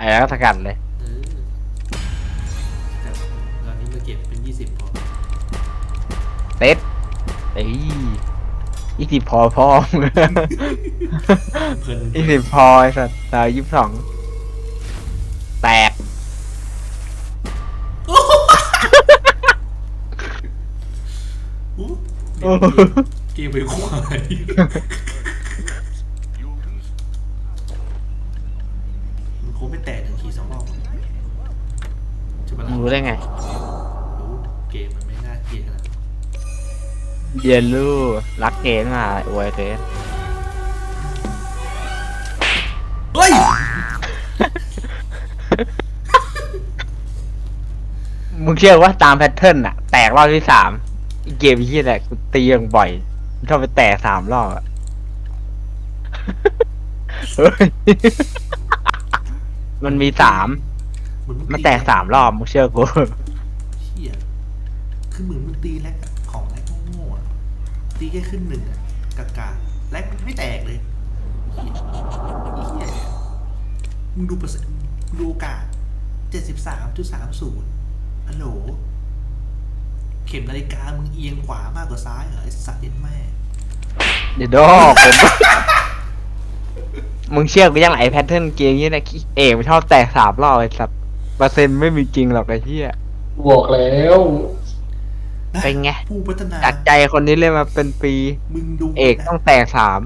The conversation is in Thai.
ไอ้แล้วก็สกัดเลย เออแต่ตอนนี้มาเก็บเป็นยี่สิบพอเต็ดเอ้ยยี่สิบพอพ่อมึง เพลินยี่สิบพอไอ้สัตว์ดาวยี่สิบสองแตกอู้โอ้เกมไปควาย มันคงไม่แตกหนึ่งทีสองรอบใช่ปะมึล่ะงรู้ได้ไง รู้เกมมันไม่น่าเกลียดขนาดนั้นเยนลูรักเกมมาอวยเกมเฮ้ย มึงเชื่อว่าตามแพทเทิร์นอะแตกรอบที่สามอีเกมที่แหละกูตีอย่างบ่อยชอบไปแตกสามรอบอะ เฮ้ย มันมีสามเหมือนมันแตกสามรอบมึงเชื่อกูเชี่ยคือเหมือนมึงตีแล็กอะของแล็กโง่ๆอะตีแค่ขึ้นหนึ่งอะกากาแล็กมันไม่แตกเลยเหี้ยเหี้ยมึงดูเปอร์เซ็นต์มึงดูโอกาสเจ็ดสิบสามจุดสามศูนย์ฮัลโหล เข็มนาฬิกามึงเอียงขวามากกว่าซ้ายเหรอไอ้สัตว์เย็ดแม่ เดี๋ยวดอกผม มึงเชื่อกูยังไงแพทเทิร์นเกมนี้นะเอกมันชอบแตกสามรอบไอ้สัตว์เปอร์เซ็นต์ไม่มีจริงหรอกไอ้เหี้ยบอกแล้วนะเป็นไงผู้พัฒนาจากใจคนนี้เล่นมาเป็นปี มึงดูเอกนะต้องแตกสาม